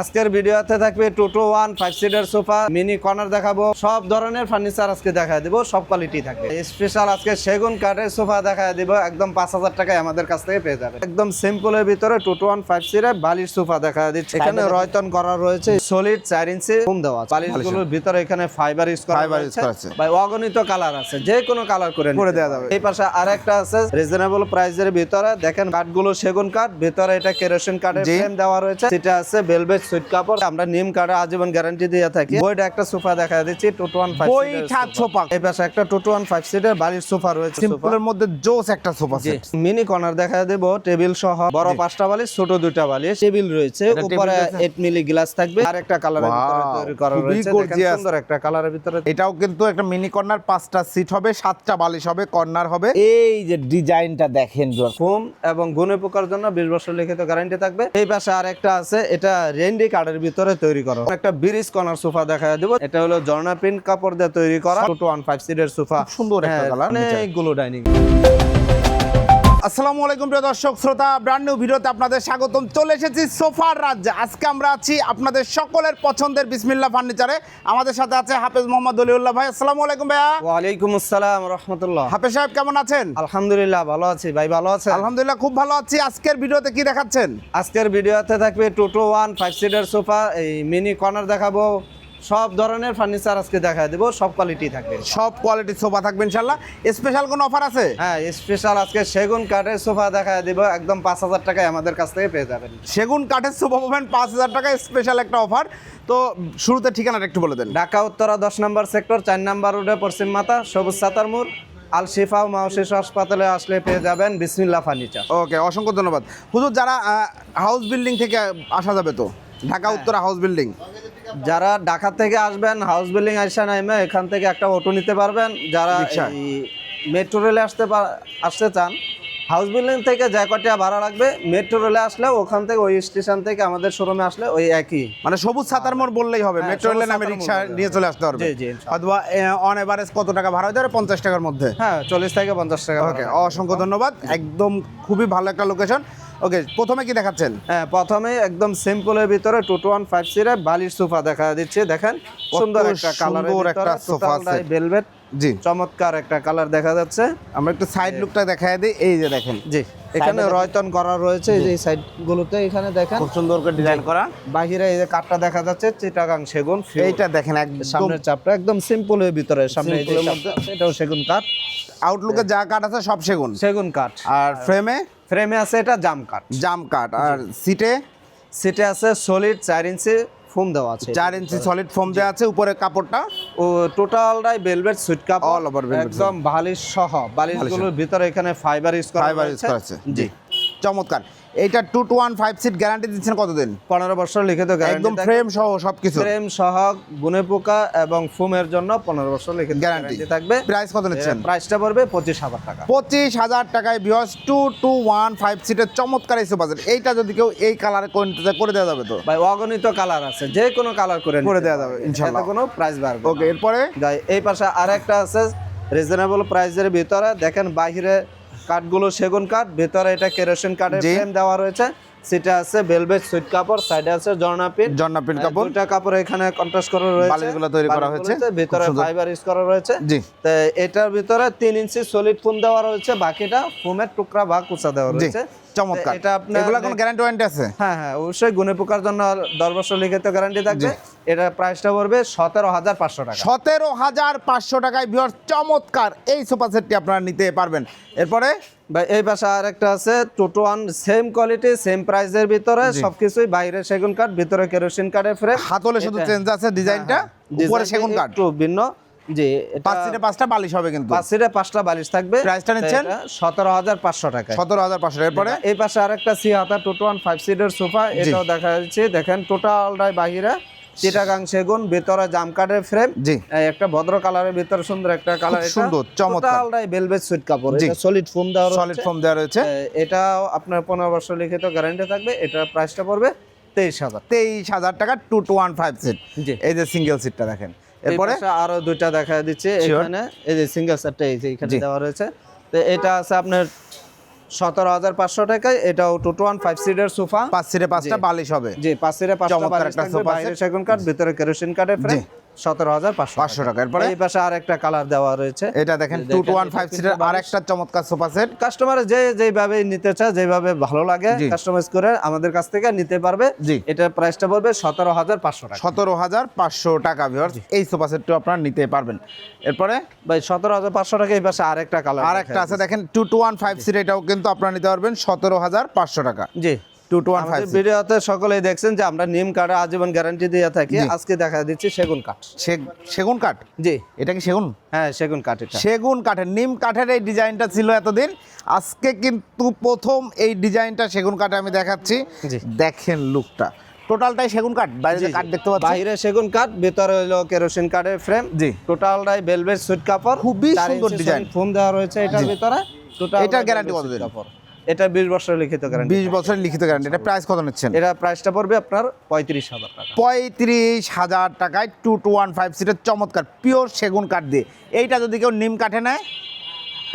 আজকের ভিডিওতে থাকবে two two one five seater sofa mini corner দেখাবো। সব ধরনের ফার্নিচার আজকে দেখা দিব সব কোয়ালিটি থাকবে স্পেশাল আজকে সেগুন কাঠের সোফা দেখা দিব একদম পাঁচ হাজার টাকায় আমাদের কাছ থেকে পেয়ে যাবে একদম সিম্পলের ভিতরে two two one five seater বালির সোফা দেখা দিচ্ছে। এখানে রয়তন করা রয়েছে সলিড চার ইঞ্চি ফোম দেওয়া বালিশগুলোর ভিতরে এখানে ফাইবার ইউজ করা আছে। ভাই অগণিত কালার আছে। যে কোনো কালার করে করে দেওয়া যাবে। এই পাশে আরেকটা আছে রিজনেবল প্রাইসের ভিতরে। দেখেন কাঠগুলো সেগুন কাঠ ভিতরে এটা কেরোসিন কাঠের ফ্রেম দেওয়া রয়েছে। সেটা আছে সুইট কাপড়। আমরা নিম আজীবন গ্যারান্টি দিয়ে থাকি। বইটা একটা সোফা দেখা দিচ্ছি টোটো ওয়ান ফাইভ সোফা। এই পাশে একটা টোটো ওয়ান ফাইভ সিটের বাড়ির সোফা রয়েছে সিম্পলের মধ্যে জোস একটা সোফা সেট মিনি কর্নার দেখা দেবো টেবিল সহ। বড় পাঁচটা বালিশ ছোট দুইটা বালিশ। টেবিল রয়েছে উপরে? মিলি গ্লাস থাকবে। আর একটা কালারের ভিতরে তৈরি করা রয়েছে। সুন্দর একটা কালারের ভিতরে। এটাও কিন্তু একটা মিনি কর্নার পাঁচটা সিট হবে সাতটা বালিশ হবে কর্নার হবে। এই যে ডিজাইনটা দেখেন ফোম এবং গুনে পোকার জন্য বিশ বছর লিখিত গ্যারান্টি থাকবে। এই পাশে আর একটা আছে এটা রেন্ডি কার্ডের ভিতরে তৈরি করা। একটা ব্রিজ কর্নার সোফা দেখা দেবো। এটা হলো জর্না প্রিন্ট কাপড় দিয়ে তৈরি করা। টু ওয়ান ফাইভ সিটের সোফা। সুন্দর একটা কালার অনেকগুলো ডাইনিং আসসালামু আলাইকুম প্রিয় দর্শক শ্রোতা ব্র্যান্ড নিউ ভিডিওতে আপনাদের স্বাগতম। চলে এসেছি সোফার রাজ্যে। আজকে আমরা আছি আপনাদের সকলের পছন্দের বিসমিল্লা ফার্নিচারে আমাদের সাথে আছে হাফেজ মোহাম্মদ অলিউল্লাহ ভাই। আসসালামু আলাইকুম ভাইয়া। ওয়ালাইকুম আসসালাম রহমতুল্লাহ। হাফেজ সাহেব কেমন আছেন? আলহামদুলিল্লাহ ভালো আছি। ভাই ভালো আছে আলহামদুলিল্লাহ খুব ভালো আছি। আজকের ভিডিওতে কি দেখাচ্ছেন? আজকের ভিডিওতে থাকবে two two one five seater sofa এই মিনি কর্নার দেখাবো। সব ধরনের ফার্নিচার আজকে দেখা দেবো সব কোয়ালিটি থাকবে। সব কোয়ালিটির সোফা থাকবে ইনশাল্লাহ স্পেশাল কোনো অফার আছে? হ্যাঁ স্পেশাল আজকে সেগুন কাঠের সোফা দেখা দিব একদম পাঁচ হাজার টাকায় আমাদের কাছ থেকে পেয়ে যাবেন। সেগুন কাঠের সোফা পাবেন পাঁচ হাজার টাকায় স্পেশাল একটা অফার তো শুরুতে ঠিকানাটা একটু বলে দেন। ঢাকা উত্তরা দশ নম্বর সেক্টর চার নম্বর রোডে পশ্চিম মাতা সবুজ সাতার মোড় আল শিফা ও হাসপাতালে আসলে পেয়ে যাবেন বিসমিল্লা ফার্নিচার ওকে অসংখ্য ধন্যবাদ। হুজুর যারা হাউস বিল্ডিং থেকে আসা যাবে তো? ঢাকা উত্তরা হাউস বিল্ডিং যারা ঢাকা থেকে আসবেন হাউস বিল্ডিং আইসা নাইমে এখান থেকে একটা অটো নিতে পারবেন। যারা মেট্রো রেলে আসতে আসতে চান হাউস বিল্ডিং থেকে যে কটা ভাড়া লাগবে মেট্রো রেলে আসলে ওখান থেকে ওই স্টেশন থেকে আমাদের শোরুমে আসলে ওই একই। মানে সবুজ সাতার মোড় বললেই হবে হ্যাঁ, মেট্রো রেলে নামে রিক্সা নিয়ে চলে আসতে ইনশাআল্লাহ। অথবা অন এভারেজ কত টাকা ভাড়া হতে পারে? পঞ্চাশ টাকার মধ্যে। হ্যাঁ চল্লিশ থেকে পঞ্চাশ টাকা ওকে অসংখ্য ধন্যবাদ। একদম খুবই ভালো একটা লোকেশন ওকে প্রথমে কি দেখাচ্ছেন? হ্যাঁ প্রথমে একদম সিম্পলের ভিতরে টোটো ওয়ান ফাইভ সিরে বালির সোফা দেখা দিচ্ছে। দেখেন সুন্দর একটা কালার একটা সোফা। ভেলভেট জি। চমৎকার একটা কালার দেখা যাচ্ছে। আমরা একটু সাইড লুকটা দেখাই দিই এই যে দেখেন। জি এখানে রয়তন করা রয়েছে এই যে সাইড গুলোতে এখানে দেখেন। খুব সুন্দর করে ডিজাইন করা। বাহিরে এই যে কাঠটা দেখা যাচ্ছে চিটাগাং সেগুন এইটা দেখেন একদম। সামনের চাপটা একদম সিম্পলের ভিতরে সামনে এই যে এর আছে, এটাও সেগুন কাঠ। আউটলুকে যা কাঠ আছে সব সেগুন। সেগুন কাঠ। আর ফ্রেমে ফ্রেমে আছে এটা জাম কাঠ। জাম কাঠ আর সিটে? সিটে আছে সলিড চার ইঞ্চি ফোম দেওয়া আছে চার ইঞ্চি সলিড ফোম দেওয়া আছে উপরে কাপড়টা? ও টোটালটাই ভেলভেট সুইট কাপড়। অল ওভার একদম বালিশ সহ। বালিশগুলোর ভিতরে এখানে ফাইবার ইউজ করা ফাইবার ইউজ করা আছে জি। চমৎকার। এইটা two two one five seat guarantee দিচ্ছেন কতদিন? 15 বছর লিখিত একদম ফ্রেম সহ সবকিছু। ফ্রেম সহ গুনে পোকা এবং ফোমের জন্য 15 বছর লিখিত গ্যারান্টি থাকবে। প্রাইস কত নিচ্ছেন? প্রাইসটা পড়বে 25000 টাকা। পঁচিশ হাজার টাকায় বিহস টু টু ওয়ান ফাইভ সিটের চমৎকার এই সোফা এইটা যদি কেউ এই কালারে করে দেওয়া যাবে তো? ভাই অগণিত কালার আছে। যে কোনো কালার করে করে দেওয়া যাবে, ইনশাআল্লাহ। কোনো প্রাইস বাড়বে ওকে এরপরে? এই পাশে আরেকটা আছে রিজনেবল প্রাইসের ভিতরে। দেখেন বাইরে কাঠগুলো সেগুন কাঠ ভেতরে এটা কেরোসিন কাঠের। ফ্রেম দেওয়া রয়েছে সেটা আছে ভেলভেট সুইট কাপড় সাইডে আছে জর্না পিন। জর্না প্রিন্ট কাপড়। দুইটা কাপড় এখানে কন্ট্রাস্ট করা রয়েছে। বালিশগুলো তৈরি করা হয়েছে। ভিতরে ফাইবার ইউজ করা রয়েছে। জি। তো এটার ভিতরে তিন ইঞ্চি সলিড ফোম দেওয়া রয়েছে বাকিটা ফোমের টুকরা বা কুচা দেওয়া রয়েছে। চমৎকার। এটা আপনার এগুলা কোনো গ্যারান্টি ওয়ারেন্টি আছে? হ্যাঁ হ্যাঁ অবশ্যই গুনে পোকার জন্য দশ বছর লিখিত গ্যারান্টি থাকবে। এটা প্রাইসটা পড়বে সতেরো হাজার পাঁচশো টাকা। সতেরো হাজার পাঁচশো টাকায় বিহর চমৎকার। এই সোফা সেটটি আপনারা নিতে পারবেন। এরপরে বা এই পাশে আরেকটা আছে two two one same quality same প্রাইসের ভিতরে সবকিছুই বাইরে সেগুন কাঠ ভিতরে কেরোসিন কাঠের ফ্রেম হাতলে শুধু চেঞ্জ আছে ডিজাইনটা উপরে সেগুন কাঠ। একটু ভিন্ন। জি পাঁচ সিটে পাঁচটা বালিশ হবে কিন্তু। পাঁচ সিটে পাঁচটা বালিশ থাকবে। প্রাইসটা নিচ্ছেন? সতেরো হাজার পাঁচশো টাকা সতেরো হাজার পাঁচশো এরপরে? এই পাশে আরেকটা সি হাতা টোটো ওয়ান ফাইভ সিটের সোফা এটাও দেখা যাচ্ছে। দেখেন টোটাল টোটালটাই বাহিরে। চিটাগাং সেগুন ভিতরে জাম কাঠের ফ্রেম জি। একটা ভদ্র কালারের ভিতরে সুন্দর একটা কালার এটা সুন্দর, চমৎকার। টোটালটাই ভেলভেট সুইট কাপড়। এটা সলিড ফোম দেওয়া সলিড ফোম দেওয়া রয়েছে। এটাও আপনার পনেরো বছর লিখিত গ্যারান্টি থাকবে এটার প্রাইসটা পড়বে তেইশ হাজার। তেইশ হাজার টাকা two two one five seat জি। এই যে সিঙ্গেল সিটটা দেখেন। এরপরে? এরপরে আরও দুইটা দেখা দিচ্ছে এখানে এই যে সিঙ্গেল সেটটা এই যে এখানে দেওয়া রয়েছে। তো এটা আছে আপনার সতেরো হাজার পাঁচশো টাকায় এটাও টু টু ওয়ান ফাইভ সিটের সোফা পাঁচ সিটে পাঁচটা বালিশ হবে জি পাঁচ সিটে পাঁচটা বালিশ একটা থাকবে বাইরে। সেগুন কাঠ ভিতরে কেরোসিন কাঠের ফ্রেম। সতেরো হাজার পাঁচশো 500 টাকা। এরপরে? এই পাশে আর একটা কালার দেওয়া রয়েছে। এটা দেখেন টু টু ওয়ান ফাইভ সিটের আর একটা চমৎকার সোফা সেট কাস্টমার যে যেভাবে নিতে চায় যেভাবে ভালো লাগে কাস্টমাইজ করে আমাদের কাছ থেকে নিতে পারবে। জি। এটার প্রাইসটা পড়বে সতেরো হাজার পাঁচশো টাকা। সতেরো হাজার পাঁচশো টাকা ভিউয়ার্স এই সোফা সেটটিও আপনারা নিতে পারবেন। এরপরে? ভাই সতেরো হাজার পাঁচশো টাকা এই পাশে আরেকটা কালার আর একটা আছে দেখেন two two one five seat এটাও কিন্তু আপনারা নিতে পারবেন সতেরো হাজার পাঁচশো টাকা। জি। টু টু ওয়ান ফাইভ আমাদের সকলেই দেখছেন যে আমরা নিম কাঠে আজীবন গ্যারান্টি দিয়ে থাকি। আজকে দেখা দিচ্ছি সেগুন কাঠ। সেগুন কাঠ? জি। এটা কি সেগুন? হ্যাঁ সেগুন কাঠ সেগুন কাঠের নিম কাঠের এই ডিজাইনটা ছিল এতদিন। আজকে কিন্তু প্রথম এই ডিজাইনটা সেগুন কাঠে আমি দেখাচ্ছি। দেখেন লুকটা। টোটালটাই সেগুন কাঠ? বাইরে কাঠ দেখতে পাচ্ছেন বাইরে সেগুন কাঠ ভিতরে হলো কেরোসিন কাঠের ফ্রেম জি। টোটালটাই বেলভেট সুইট কাপড়। খুবই সুন্দর ডিজাইন। ফোম দেওয়া রয়েছে এটার। ভিতরে। টোটাল এটার guarantee কতদিন? এটা বিশ বছর লিখিত গ্যারান্টি বিশ বছরের লিখিত গ্যারান্টি এটা প্রাইস কত নিচ্ছেন? এটা প্রাইসটা পড়বে আপনার পঁয়ত্রিশ হাজার টাকা। পঁয়ত্রিশ হাজার টাকায় টু টু ওয়ান ফাইভ সিটের চমৎকার পিওর সেগুন কাঠ দিয়ে। এইটা যদি কেউ নিম কাঠে নেয়?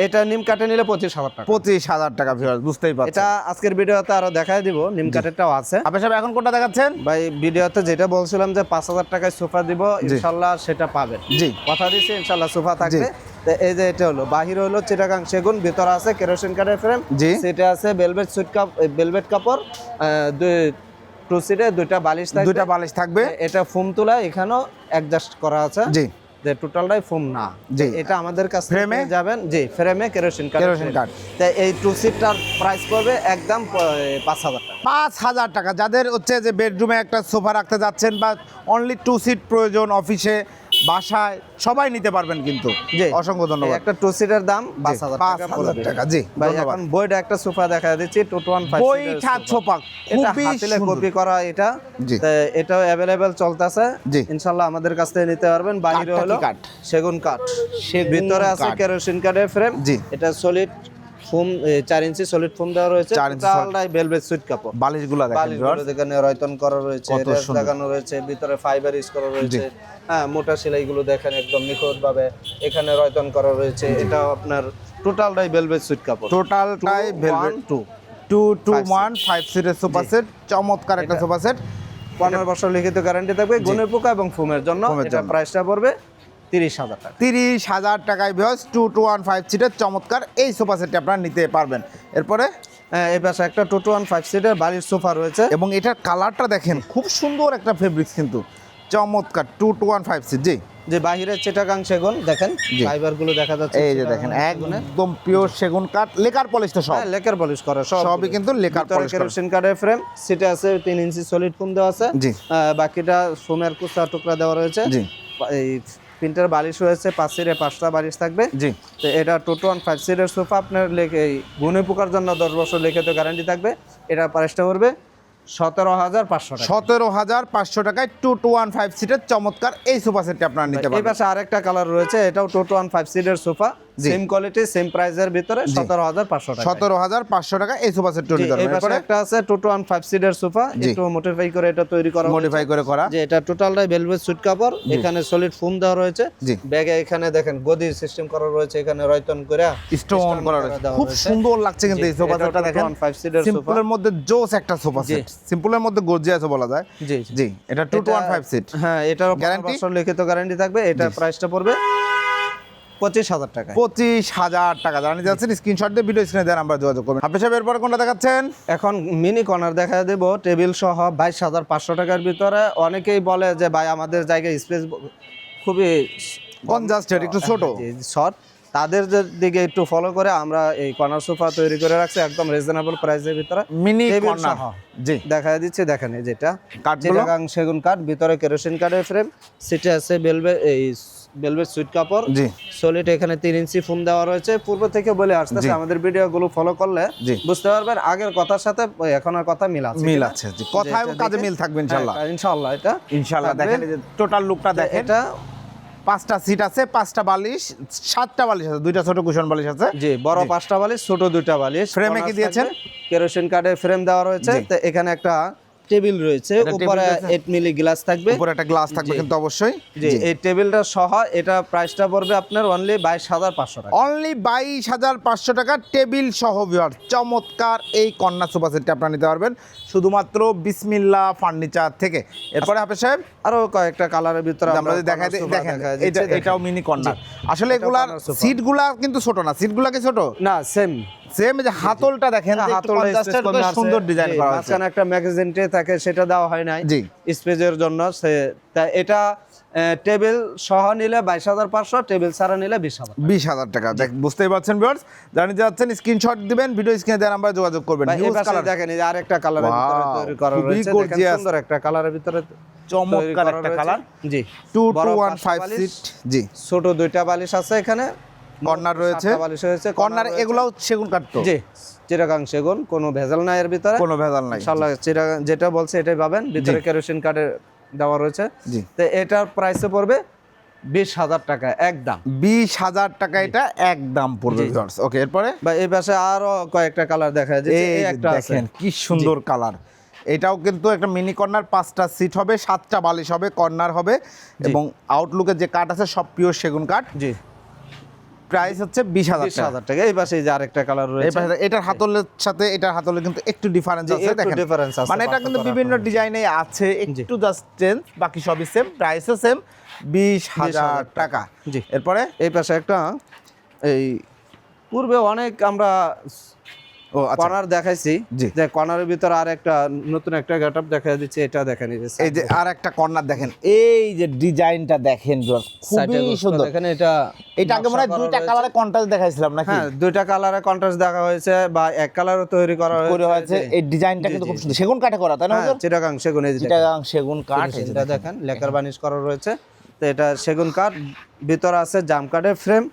এটা নিম কাঠে নিলে পঁচিশ হাজার টাকা। পঁচিশ হাজার টাকা বুঝতেই পারছেন। এটা আজকের ভিডিওতে আরও দেখাই দিব নিম কাঠেরটাও আছে। আপনি সাহেব এখন কোনটা দেখাচ্ছেন? ভাই ভিডিওতে যেটা বলছিলাম যে পাঁচ হাজার টাকায় সোফা দিব ইনশাল্লাহ সেটা পাবেন। জি। কথা দিচ্ছি ইনশাল্লাহ সোফা থাকবে। এই যে এটা হলো। বাহির হলো চিটাগাং সেগুন ভিতরে আছে কেরোসিন কাঠের ফ্রেম জি। সেটা আছে বেলভেট সুইট কাপ বেলভেট কাপড় দুই টু সিটে দুইটা বালিশ থাকবে। দুইটা বালিশ থাকবে। এটা ফোম তোলা এখানেও অ্যাডজাস্ট করা আছে। জি। যে টোটালটাই ফোম না। জি। এটা আমাদের কাছ? থেকে যাবেন। জি ফ্রেমে কেরোসিন কাঠ কেরোসিন কাঠ। তো এই টু সিটটার প্রাইস পড়বে একদম পাঁচ হাজার টাকা। পাঁচ হাজার টাকা। যাদের হচ্ছে যে বেডরুমে একটা সোফা রাখতে যাচ্ছেন বা অনলি টু সিট প্রয়োজন অফিসে বাসায় সবাই নিতে পারবেন কিন্তু। অসংখ্য ধন্যবাদ। একটা টু সিটের দাম পাঁচ হাজার পাঁচ টাকা জি, ভাই এখন বইটা একটা সোফা দেখা দিচ্ছি টু টু ওয়ান ফাইভ বইটা সোফা। এটা হাতিলে। কপি করা এটা। এটাও অ্যাভেলেবেল চলতেছে। জি। ইনশাল্লাহ আমাদের কাছ থেকে নিতে পারবেন। বাইরে হলো কাঠ? সেগুন কাঠ। ভিতরে আছে কেরোসিন কাঠের ফ্রেম জি। এটা সলিড ফোম চার ইঞ্চি সলিড ফোম দেওয়া রয়েছে। টোটালটাই ভেলভেট সুইট কাপড়। বালিশগুলো দেখেন এখানে রয়তন করা রয়েছে রেস। লাগানো রয়েছে ভিতরে ফাইবার ইউজ করা রয়েছে। হ্যাঁ মোটা সেলাইগুলো দেখেন একদম নিখুঁত ভাবে এখানে রয়তন করা রয়েছে এটা আপনার টোটালটাই ভেলভেট সুইট কাপড়। টোটালটাই velvet two two two one five সিটের সোফা সেট চমৎকার একটা সোফা সেট পনেরো বছর লিখিত গ্যারান্টি থাকবে গুণের পোকা এবং ফোমের জন্য। এটা জন্য। প্রাইসটা পড়বে তিরিশ হাজার টাকা। তিরিশ হাজার টাকায় বিহস টু টু ওয়ান ফাইভ সিটের চমৎকার। এই সোফা সেটটি আপনারা নিতে পারবেন। এরপরে? হ্যাঁ এই পাশে একটা টু টু ওয়ান ফাইভ সিটের বাড়ির সোফা রয়েছে। এবং এটার কালারটা দেখেন খুব সুন্দর একটা ফেব্রিক্স কিন্তু। চমৎকার two two one five seat জি। যে বাহিরের চেটাগাং সেগুন দেখেন জি। ফাইবারগুলো দেখা যাচ্ছে এই যে দেখেন একদম পিওর সেগুন কাঠ লেকার পলিশ তো সব। হ্যাঁ লেকার পলিশ করা সব। সবই কিন্তু লেকার পলিশ করা। কেরোসিন কার্ডের ফ্রেম সিটে আছে তিন ইঞ্চি সলিড ফোম দেওয়া আছে। জি। বাকিটা ফোমের কুচা টুকরা দেওয়া রয়েছে। জি। এই প্রিন্টার বালিশ রয়েছে পাঁচ সিটে পাঁচটা বালিশ থাকবে। জি। তো এটা টু টু ওয়ান ফাইভ সিটের সোফা আপনার লেখে গুনে পোকার জন্য দশ বছর লিখিত গ্যারান্টি থাকবে। এটা প্রাইসটা করবে সতেরো হাজার পাঁচশো টাকা। সতেরো হাজার পাঁচশো টাকায় টু টু ওয়ান ফাইভ সিটের চমৎকার এই সোফা সেটটি আপনার নিতে এই পাশে আরেকটা কালার রয়েছে এটাও টু টু ওয়ান ফাইভ সিটের সোফা। সেম কোয়ালিটি সেম প্রাইসের ভিতরে সতেরো হাজার পাঁচশো টাকা সতেরো হাজার পাঁচশো টাকা এই সোফা সেটটি নিতে পারবেন এরপরে? একটা আছে টু টু ওয়ান ফাইভ সিটের সোফা। একটু মোটিফাই করে এটা তৈরি করা মডিফাই করে করা। যে এটা টোটালটাই ভেলভেট সুইট কাপড় এখানে সলিড ফোম দেওয়া রয়েছে। ব্যাগে এখানে দেখেন গদির সিস্টেম করা রয়েছে। এখানে রয়তন করে স্টোন করা রয়েছে। খুব সুন্দর লাগছে কিন্তু এই সোফা সেটটা দেখেন। ফাইভ সিটের সোফা সিম্পলের মধ্যে জোস একটা সোফা সেট সিম্পলের মধ্যে গর্জিয়াস বলা যায়। জি জি। এটা টু টু ফাইভ সিট হ্যাঁ Guarantee? গ্যারান্টি লিখিত গ্যারান্টি থাকবে। এটা প্রাইসটা পড়বে পঁচিশ হাজার টাকা পঁচিশ হাজার টাকা। জানি যাচ্ছেন স্ক্রিনশট দিয়ে ভিডিও স্ক্রিনে দেন আমরা যোগাযোগ করবেন। আপনি সাহেব এরপরে কোনটা দেখাচ্ছেন? এখন মিনি কর্নার দেখা দেব টেবিল সহ বাইশ হাজার পাঁচশো টাকার ভিতরে। অনেকেই বলে যে ভাই আমাদের জায়গায় স্পেস খুবই কনজাস্টেড একটু ছোট। শর্ট তাদের দিকে একটু ফলো করে আমরা এই কর্নার সোফা তৈরি করে রাখছি একদম রিজনেবল প্রাইসের ভিতরে। মিনি কর্নার জি। দেখা দিচ্ছে দেখেন যেটা? চিটাগাং সেগুন কাঠ ভিতরে কেরোসিন কাঠের ফ্রেম সিটে আছে বেলভেট এই বেলভেট সুইট কাপড়। জি। সলিড এখানে তিন ইঞ্চি ফোম দেওয়া রয়েছে। পূর্ব থেকে বলে আসতেছে। আমাদের ভিডিওগুলো ফলো করলে বুঝতে পারবেন আগের কথার সাথে ওই এখনের কথা মিল আছে মিল আছে জি। কথা এবং কাজে মিল থাকবে ইনশাল্লাহ হ্যাঁ, ইনশাল্লাহ এটা ইনশাল্লাহ থাকবে। দেখেন টোটাল লুকটা দেখেন। এটা পাঁচটা সিট আছে পাঁচটা বালিশ সাতটা বালিশ আছে দুইটা ছোট কুশন বালিশ আছে। জি বড় পাঁচটা বালিশ ছোট দুইটা বালিশ। ফ্রেমে কি দিয়েছেন? কেরোসিন কাঠের ফ্রেম দেওয়া রয়েছে। তো এখানে একটা টেবিল রয়েছে উপরে রয়েছে? এইট মিলি গ্লাস থাকবে। উপরে একটা গ্লাস থাকবে কিন্তু অবশ্যই। জি এই টেবিলটা সহ এটা প্রাইসটা পড়বে আপনার অনলি বাইশ হাজার পাঁচশো টাকা। অনলি বাইশ হাজার পাঁচশো টাকা টেবিল সহ ভিউয়ার চমৎকার এই কন্যা সোফা সেটটি আপনারা নিতে পারবেন শুধুমাত্র বিসমিল্লা ফার্নিচার থেকে। এরপরে হাফেজ সাহেব? আরও কয়েকটা কালারের ভিতরে আমরা দেখাই দেখেন এটা এটাও মিনি কর্নার আসলে এগুলার সিটগুলা কিন্তু ছোট না সিটগুলা কি ছোট? না সেম সেম যে হাতলটা দেখেন একটু সুন্দর ডিজাইন করা মাঝখানে একটা ম্যাগাজিন ট্রে থাকে সেটা দেওয়া হয় নাই। জি। স্পেসের জন্য সে তা এটা টেবিল সহ নিলে বাইশ হাজার পাঁচশো টেবিল ছাড়া নিলে বিশ হাজার বিশ হাজার টাকা। দেখ বুঝতেই পারছেন ভিউয়ার্স জানি যাচ্ছেন স্ক্রিনশট দিবেন ভিডিও স্ক্রিনে দেওয়ার নাম্বারে যোগাযোগ করবেন। ভাই, এই কালার দেখেন এই আরেকটা কালারের ভিতরে তৈরি করা রয়েছে। দেখেন সুন্দর একটা কালারের ভিতরে চমৎকার একটা কালার জি। Two two one five seat জি। ছোট দুইটা বালিশ আছে এখানে। কর্নার রয়েছে। বালিশ রয়েছে কর্নার। এগুলাও সেগুন কাঠ তো? জি চিরাগাং সেগুন কোনো ভেজাল নাই এর ভিতরে। কোনো ভেজাল নাই। ইনশাআল্লাহ চিরাগাং যেটা বলছে এটাই পাবেন। ভিতরে কেরোসিন কার্ডে দেওয়া রয়েছে। জি। তো এটার প্রাইসে পড়বে বিশ হাজার টাকা একদম বিশ হাজার টাকা এটা একদম পড়বে ওকে এরপরে? বা এই পাশে আরও কয়েকটা কালার দেখা যাচ্ছে। এই একটা আছে। দেখেন কি সুন্দর কালার। এটাও কিন্তু একটা মিনি কর্নার পাঁচটা সিট হবে সাতটা বালিশ হবে কর্নার হবে এবং আউটলুকের যে কাঠ আছে সব পিওর সেগুন কাঠ। জি। প্রাইস হচ্ছে বিশ হাজার টাকা। হাজার টাকা। এই পাশে যে আরেকটা কালার রয়েছে। এটার হাতলের সাথে এটার হাতলে কিন্তু একটু ডিফারেন্স আছে দেখেন। ডিফারেন্স আছে, মানে এটা কিন্তু বিভিন্ন ডিজাইনে আছে একটু জাস্ট চেঞ্জ বাকি সবই সেম প্রাইসও সেম বিশ হাজার টাকা। জি। এরপরে? এই পাশে একটা এই পূর্বে অনেক আমরা ও আচ্ছা। কর্নার দেখাইছি। যে কর্নারের ভিতরে আর একটা নতুন একটা গেটআপ দেখা দিচ্ছে এটা দেখেন এই যে আর একটা কর্নার দেখেন এই যে ডিজাইনটা দেখেন খুবই সুন্দর। দেখেন এটা এটা আগে মনে হয় দুইটা কালারে কন্ট্রাস্ট দেখাইছিলাম নাকি? হ্যাঁ দুইটা কালারে কন্ট্রাস্ট দেখা হয়েছে বা এক কালারও তৈরি করা হয়েছে। এই ডিজাইনটা কিন্তু খুব সুন্দর। সেগুন কাঠে করা তাই না হ্যাঁ চিটাগাং সেগুন এই চিটাগাং সেগুন কাঠ এটা দেখেন। লেকার বানিশ করা রয়েছে। তো এটা সেগুন কাঠ ভিতরে আছে জাম কাঠের ফ্রেম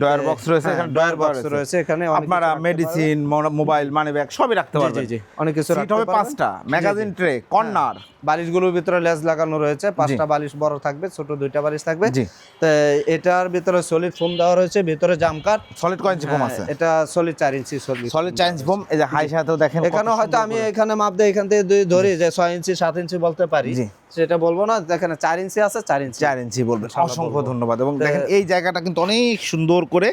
ডয়ার বক্স রয়েছে হ্যাঁ, এখানে ডয়ার বক্স রয়েছে এখানে আপনারা মেডিসিন মোবাইল মানি ব্যাগ সবই রাখতে পারবেন। জি জি অনেক কিছু রাখতে হবে। পাঁচটা ম্যাগাজিন ট্রে কর্নার বালিশগুলোর ভিতরে লেজ লাগানো রয়েছে পাঁচটা বালিশ বড় থাকবে ছোট দুইটা বালিশ থাকবে। জি। তো এটার ভিতরে সলিড ফোম দেওয়া রয়েছে ভিতরে জাম সলিড কয়েন ফোম হ্যাঁ, আছে? এটা সলিড চার ইঞ্চি সলিড সলিড চাইন্স ফোম এই যে হাই সাথেও দেখেন এখানে হয়তো আমি এখানে মাপ দিয়ে এখান থেকে দুই ধরি যে ছয় ইঞ্চি সাত ইঞ্চি বলতে পারি। জি। সেটা বলব না দেখেন চার ইঞ্চি আছে চার ইঞ্চি। চার ইঞ্চি বলবেন অসংখ্য ধন্যবাদ। এবং দেখেন এই জায়গাটা কিন্তু অনেক সুন্দর করে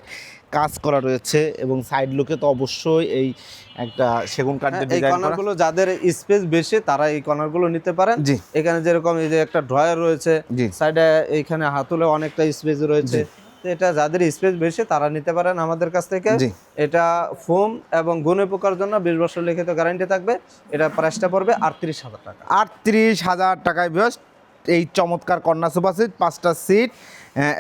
কাজ করা রয়েছে এবং সাইড লুকে তো অবশ্যই এই একটা সেগুন কাঠ দিয়ে হ্যাঁ, এই ডিজাইন কর্নার করা। গুলো যাদের স্পেস বেশি তারা এই কর্নারগুলো নিতে পারেন। জি। এখানে যেরকম এই যে একটা ড্রয়ার রয়েছে জি। সাইডে এইখানে হাতুলে অনেকটা স্পেস রয়েছে। এটা যাদের স্পেস বেশি তারা নিতে পারেন আমাদের কাছ থেকে। এটা ফোম এবং গুণে পোকার জন্য বিশ বছর লিখিত গ্যারান্টি থাকবে। এটা প্রাইসটা পড়বে আটত্রিশ হাজার টাকা। আটত্রিশ হাজার টাকায় বেস্ট এই চমৎকার কন্যা সোফা সিট পাঁচটা সিট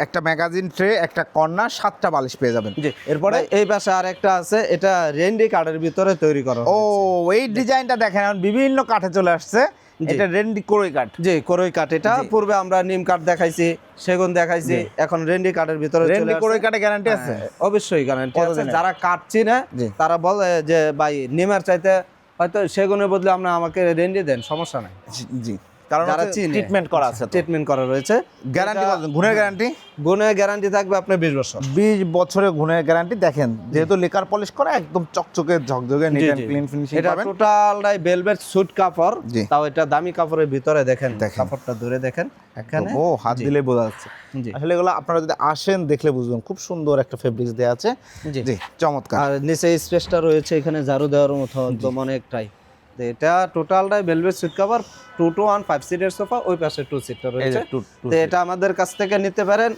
একটা ম্যাগাজিন ট্রে একটা কন্যা সাতটা বালিশ পেয়ে যাবেন। জি এরপরে এই পাশে আর একটা আছে এটা রেন্ডি কার্ডের ভিতরে তৈরি করা ও। এই ডিজাইনটা দেখেন এখন বিভিন্ন কাঠে চলে আসছে। এটা রেন্ডি কোরই কাঠ। জি করই কাঠ এটা। পূর্বে আমরা নিম কাঠ দেখাইছি সেগুন দেখাইছি এখন রেন্ডি কাঠের ভিতরে রেন্ডি। কোরই কাঠে গ্যারান্টি আছে? হ্যাঁ, অবশ্যই গ্যারান্টি আছে। যারা কাঠ চিনে তারা বলে যে ভাই নিমের চাইতে হয়তো সেগুনের বদলে আপনি আমাকে রেন্ডি দেন সমস্যা নাই। জি। কারণ যারা চিনে ট্রিটমেন্ট করা আছে ট্রিটমেন্ট করা রয়েছে। গ্যারান্টি ঘুণের গ্যারান্টি গুণে গ্যারান্টি থাকবে আপনার বিশ বছর। বিশ বছরের ঘুণের গ্যারান্টি দেখেন যেহেতু লেকার পলিশ করা একদম চকচকে ঝকঝকে নিট অ্যান্ড ক্লিন ফিনিশিং এটা টোটালটাই ভেলভেট সুট কাপড় তাও এটা দামি কাপড়ের ভিতরে দেখেন। কাপড়টা ধরে দেখেন এখানে। ও হাত। দিলে বোঝা যাচ্ছে। আসলে এগুলো আপনারা যদি আসেন দেখলে বুঝবেন খুব সুন্দর একটা ফেব্রিক্স দেওয়া আছে। জি। চমৎকার। আর নিচে স্পেসটা রয়েছে এখানে ঝাড়ু দেওয়ার মতো একদম অনেকটাই। তো এটা টোটালটাই velvet suit cover two two one five সিটের সোফা ওই পাশে টু সিটটা রয়েছে। তো এটা আমাদের কাছ থেকে নিতে পারেন।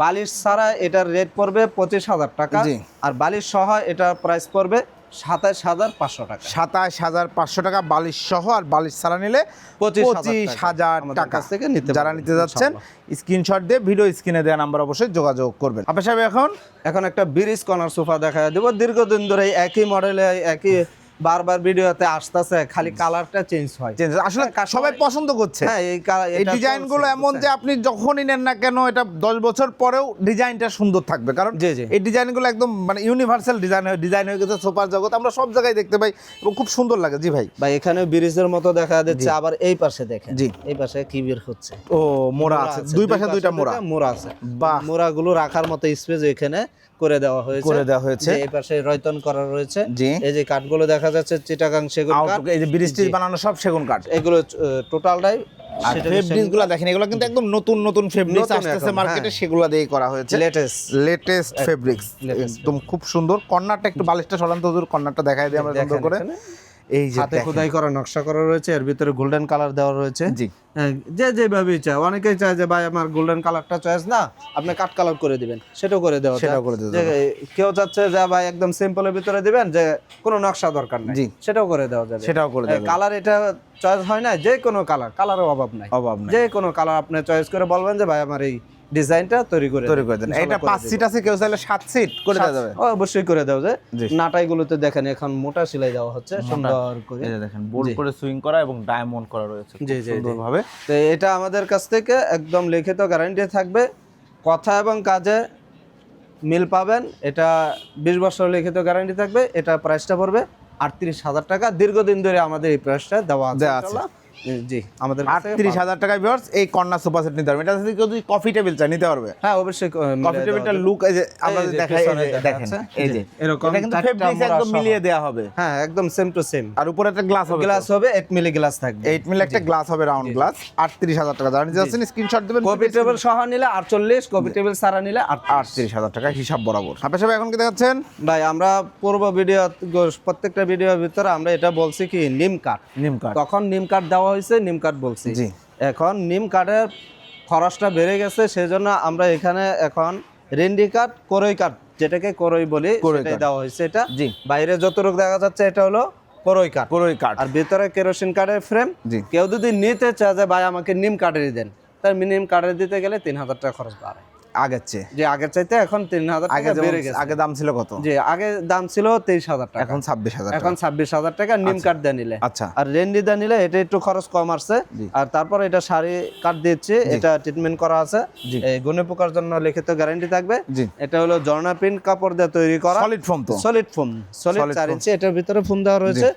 বালিশ ছাড়া এটার রেট পড়বে পঁচিশ হাজার টাকা। আর বালিশ সহ এটার প্রাইস পড়বে সাতাশ হাজার পাঁচশো টাকা। সাতাশ হাজার পাঁচশো টাকা বালিশ সহ আর বালিশ ছাড়া নিলে পঁচিশ হাজার টাকা থেকে নিতে যারা নিতে যাচ্ছেন। স্ক্রিনশট দিয়ে ভিডিও স্ক্রিনে দেওয়া নাম্বার অবশ্যই যোগাযোগ করবেন। আপনার সাহেব এখন? এখন একটা ব্রিজ কর্নার সোফা দেখা দেবো। দীর্ঘদিন ধরে একই মডেলে একই বারবার ভিডিওতে আসতেছে খালি কালারটা চেঞ্জ হয়। চেঞ্জ আসলে সবাই পছন্দ করছে। হ্যাঁ এই এই এটা ডিজাইনগুলো চলছে, এমন যে আপনি যখনই নেন না কেন এটা দশ বছর পরেও ডিজাইনটা সুন্দর থাকবে। কারণ। এই ডিজাইনগুলো একদম মানে ইউনিভার্সাল ডিজাইন হয়। ডিজাইন হয়ে গেছে সোফার জগৎ। আমরা সব জায়গায় দেখতে পাই এবং খুব সুন্দর লাগে। জি ভাই। ভাই এখানে ব্রিজের মতো দেখা যাচ্ছে। আবার এই পাশে দেখেন। জি। এই পাশে কি বের হচ্ছে? ও মোড়া আছে। দুই পাশে দুইটা মোড়া। মোড়া আছে। বাহ। মোড়াগুলো রাখার মতো স্পেস এখানে। করে দেওয়া হয়েছে। করে দেওয়া হয়েছে। এই পাশে রয়তন করা রয়েছে। জি। এই যে কাঠগুলো দেখা যাচ্ছে চিটাগাং সেগুন কাঠ। এই যে ব্রিজ বানানো সব সেগুন কাঠ। এগুলো টোটালটাই আর দেখেন এগুলো কিন্তু একদম নতুন নতুন ফেব্রিক্স আসতেছে মার্কেটে। সেগুলো দিয়ে করা হয়েছে। লেটেস্ট লেটেস্ট ফেব্রিক্স একদম খুব সুন্দর। কর্নারটা একটু বালিশটা সরান্ত হুজুর কর্নারটা দেখাই দিই আমরা সুন্দর করে। এই যে হাতে খোদাই করা নকশা করা রয়েছে এর ভিতরে গোল্ডেন কালার দেওয়া রয়েছে। জি। হ্যাঁ, যে যেভাবে চায়। অনেকেই চায় যে ভাই আমার গোল্ডেন কালারটা চয়েস না আপনি কাট কালার করে দিবেন। সেটাও করে দেওয়া সেটাও করে দেওয়া কেউ চাচ্ছে যে ভাই একদম সিম্পলের ভিতরে দিবেন যে কোনো নকশা দরকার নেই। জি। সেটাও করে দেওয়া যাবে। সেটাও করে দেওয়া কালার এটা চয়েস হয় না যে কোনো কালার কালারের অভাব নাই। অভাব নাই। যে কোনো কালার আপনি চয়েস করে বলবেন যে ভাই আমার এই ডিজাইনটা তৈরি করে তৈরি করে দেন। এটা পাঁচ সিট আছে কেউ চাইলে সাত সিট করে দেওয়া যাবে। ও, অবশ্যই করে দেওয়া যায়। জি। নাটাই দেখেন এখন মোটা সেলাই দেওয়া হচ্ছে সুন্দর করে। দেখেন বোল্ড করে সুইং করা এবং ডায়মন্ড করা রয়েছে জি, জি। সুন্দরভাবে। তো এটা আমাদের কাছ থেকে একদম লিখিত গ্যারান্টি থাকবে। কথা এবং কাজে মিল পাবেন। এটা বিশ বছর লিখিত গ্যারান্টি থাকবে। এটা প্রাইসটা পড়বে আটত্রিশ হাজার টাকা। দীর্ঘদিন ধরে আমাদের এই প্রাইসটা দেওয়া আছে। জি। আমাদের আটত্রিশ হাজার টাকায় ভিউয়ার্স এই কর্নার সোফা সেট নিতে পারবে। এটা যদি কেউ যদি কফি টেবিল নিতে পারবে। হ্যাঁ অবশ্যই কফি যাবে। লুক এই যে আমরা দেখাই দেখেন এই যে এরকম এটা কিন্তু ফেব্রিক্স একদম মিলিয়ে দেওয়া হবে। হ্যাঁ একদম সেম টু সেম আর উপরে একটা গ্লাস হবে গ্লাস হবে এইট মিলি গ্লাস থাকবে। এইট মিল একটা গ্লাস হবে রাউন্ড গ্লাস আটত্রিশ হাজার টাকা। জানেন যাচ্ছেন স্ক্রিনশট দেবেন কপি টেবিল সহ নিলে আটচল্লিশ কপি টেবিল সারা নিলে আট আটত্রিশ হাজার টাকা হিসাব বরাবর। হাফে সাহেব এখন কি দেখাচ্ছেন? ভাই আমরা পূর্ব ভিডিও প্রত্যেকটা ভিডিওর ভিতরে আমরা এটা বলছি কি নিম কাঠ নিম কাঠ তখন নিম কাঠ দেওয়া হয়েছে নিম কাঠ বলছি। এখন নিম কাঠের খরচটা বেড়ে গেছে সেজন্য আমরা এখানে এখন রেন্ডি কাঠ করই কাঠ যেটাকে করই বলি সেটাই দেওয়া হয়েছে। এটা জি। বাইরে যতটুকু দেখা যাচ্ছে এটা হলো করই কাঠ। পুরোই কাঠ। আর ভিতরে কেরোসিন কাঠের ফ্রেম। কেউ যদি নিতে চায় যে ভাই আমাকে নিম কাঠেরই দেন। তার নিম কাঠের দিতে গেলে তিন হাজার টাকা খরচ বাড়ে। আগের চেয়ে। যে আগের চাইতে এখন তিন হাজার আগে বেড়ে গেছে। আগে দাম ছিল কত? যে আগে দাম ছিল তেইশ হাজার টাকা। এখন ছাব্বিশ হাজার এখন ছাব্বিশ হাজার টাকা নিম কাঠ দিয়ে নিলে। আচ্ছা। আর রেন্ডি দিয়ে নিলে এটা একটু খরচ কম আসছে। আর তারপর এটা শাড়ি কাঠ দিচ্ছে এটা ট্রিটমেন্ট করা আছে। গুণে পোকার জন্য লিখিত গ্যারান্টি থাকবে। এটা হলো জর্না প্রিন্ট কাপড় দিয়ে তৈরি করা। সলিড ফোম তো। সলিড ফোম সলিড চার ইঞ্চি এটার ভিতরে ফোম দেওয়া রয়েছে।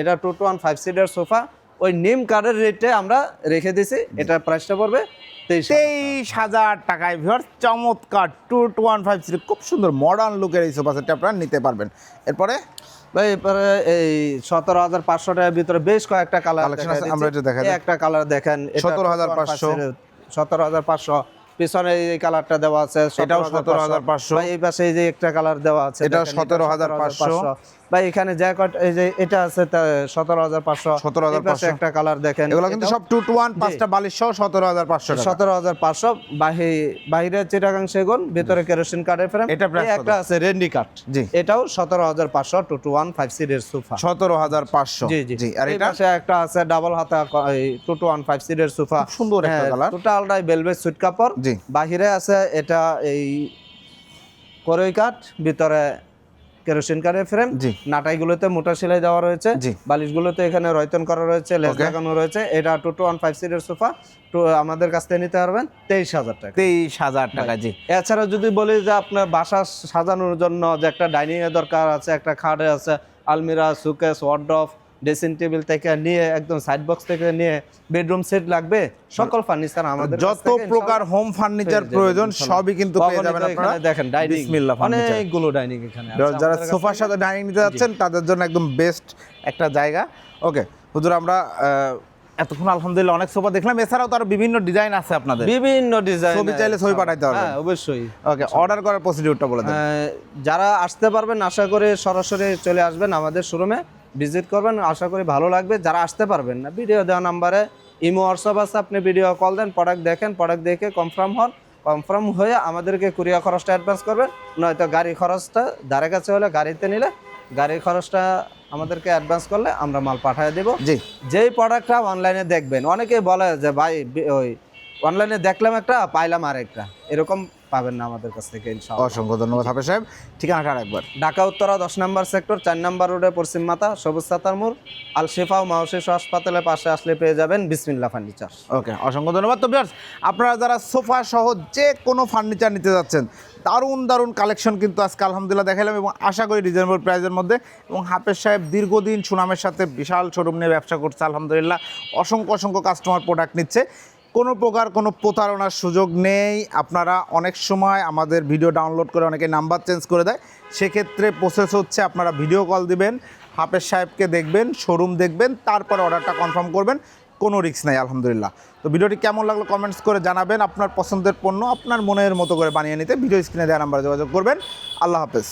এটা two two one five seater sofa ওই নিম কার্ডের রেটে আমরা রেখে দিছি এটার প্রাইসটা পড়বে তেইশ হাজার টাকায় ভিউয়ার্স চমৎকার two two one five three খুব সুন্দর মডার্ন লুকের এই সোফা সেটটা আপনারা নিতে পারবেন। এরপরে? ভাই এরপরে এই সতেরো হাজার পাঁচশো টাকার ভিতরে বেশ কয়েকটা কালার আছে, আমরা এটা দেখাই একটা কালার দেখেন 17,500 সতেরো হাজার পাঁচশো। পিছনে এই কালারটা দেওয়া আছে এটাও 17,500 17,500 ভাই এই পাশে এই যে একটা কালার দেওয়া আছে এটাও দেখেন, 17,500 ভাই এখানে যা এই যে এটা আছে সতেরো হাজার পাঁচশো 17,500 একটা কালার দেখেন এগুলো কিন্তু সব টু টু ওয়ান পাঁচটা বালিশ সহ সতেরো হাজার পাঁচশো সতেরো হাজার পাঁচশো বাহি বাহিরে চিটাগাং সেগুন ভিতরে কেরোসিন কাঠের ফ্রেম এটা একটা আছে রেন্ডি কাঠ জি। এটাও সতেরো হাজার পাঁচশো টু টু ওয়ান ফাইভ সিটের সোফা সতেরো হাজার পাঁচশো জি জি আর এটা একটা আছে ডাবল হাতা টু টু ওয়ান ফাইভ সিটের সোফা সুন্দর একটা কালার টোটালটাই বেলভেট সুইট কাপড় জি। বাহিরে আছে এটা এই করই কাঠ ভিতরে কেরোসিন কাঠের ফ্রেম জি। নাটাইগুলোতে মোটা সেলাই দেওয়া রয়েছে জি। বালিশগুলোতে এখানে রয়তন করা রয়েছে Okay. লাগানো রয়েছে। এটা টু টু ওয়ান ফাইভ সিটের সোফা তো আমাদের কাছ থেকে নিতে পারবেন তেইশ হাজার টাকা। তেইশ হাজার টাকা জি। এছাড়া যদি বলি যে আপনার বাসা সাজানোর জন্য যে একটা ডাইনিং এর দরকার আছে একটা খাটে আছে আলমিরা সুকেস ওয়ার্ড্রফ ড্রেসিং টেবিল থেকে নিয়ে একদম সাইড বক্স থেকে নিয়ে বেডরুম সেট লাগবে। সকল ফার্নিচার আমাদের যত প্রকার হোম ফার্নিচার প্রয়োজন সবই কিন্তু পেয়ে যাবেন আপনারা। দেখেন ডাইনিং বিসমিল্লাহ ফার্নিচার অনেকগুলো ডাইনিং এখানে আছে। যারা সোফার সাথে ডাইনিং নিতে যাচ্ছেন তাদের জন্য একদম বেস্ট একটা জায়গা। ওকে হুজুর আমরা এতক্ষণ আলহামদুলিল্লাহ অনেক সোফা দেখলাম। এছাড়াও তো আরও বিভিন্ন ডিজাইন আছে আপনাদের। বিভিন্ন ডিজাইন ছবি চাইলে ছবি পাঠাইতে পারবেন। হ্যাঁ অবশ্যই। ওকে অর্ডার করার প্রসিডিউরটা বলে দেন। যারা আসতে পারবেন আশা করে সরাসরি চলে আসবেন আমাদের শোরুমে ভিজিট করবেন আশা করি ভালো লাগবে। যারা আসতে পারবেন না ভিডিও দেওয়া নাম্বারে ইমো হোয়াটসঅ্যাপ আছে আপনি ভিডিও কল দেন প্রোডাক্ট দেখেন প্রোডাক্ট দেখে কনফার্ম হন কনফার্ম হয়ে আমাদেরকে কুরিয়া খরচটা অ্যাডভান্স করবেন নয়তো গাড়ি খরচটা ধারে কাছে হলে গাড়িতে নিলে গাড়ির খরচটা আমাদেরকে অ্যাডভান্স করলে আমরা মাল পাঠিয়ে দেবো। জি। যেই প্রোডাক্টটা অনলাইনে দেখবেন অনেকেই বলে যে ভাই ওই অনলাইনে দেখলাম একটা পাইলাম আরেকটা। এরকম পাবেন না আমাদের কাছ থেকে ইনশাআল্লাহ। অসংখ্য ধন্যবাদ হাফেজ সাহেব। ঠিকানাটা আরেকবার ঢাকা উত্তরা দশ নম্বর সেক্টর চার নম্বর রোডে পশ্চিম মাথা সবুজ সাতার মোড় আল শেফা ও হাসপাতালের পাশে আসলে পেয়ে যাবেন বিসমিল্লা ফার্নিচার। ওকে অসংখ্য ধন্যবাদ। তো বিয়ার্স আপনারা যারা সোফা সহ যে কোনো ফার্নিচার নিতে যাচ্ছেন দারুণ দারুণ কালেকশন কিন্তু আজকে আলহামদুলিল্লাহ দেখালাম এবং আশা করি রিজনেবল প্রাইসের মধ্যে। এবং হাফেজ সাহেব দীর্ঘদিন সুনামের সাথে বিশাল শোরুম নিয়ে ব্যবসা করছে আলহামদুলিল্লাহ। অসংখ্য অসংখ্য কাস্টমার প্রোডাক্ট নিচ্ছে। কোনো প্রকার কোনো প্রতারণার সুযোগ নেই। আপনারা অনেক সময় আমাদের ভিডিও ডাউনলোড করে অনেকে নাম্বার চেঞ্জ করে দেয়। সেক্ষেত্রে প্রসেস হচ্ছে আপনারা ভিডিও কল দিবেন, হাফেজ সাহেবকে দেখবেন শোরুম দেখবেন, তারপর অর্ডারটা কনফার্ম করবেন, কোনো রিস্ক নাই, আলহামদুলিল্লাহ। তো ভিডিওটি কেমন লাগল কমেন্টস করে জানাবেন, আপনার পছন্দের পণ্য, আপনার মনের মতো করে বানিয়ে নিতে। ভিডিও স্ক্রিনে দেওয়া নাম্বারে যোগাযোগ করবেন। আল্লাহ হাফেজ।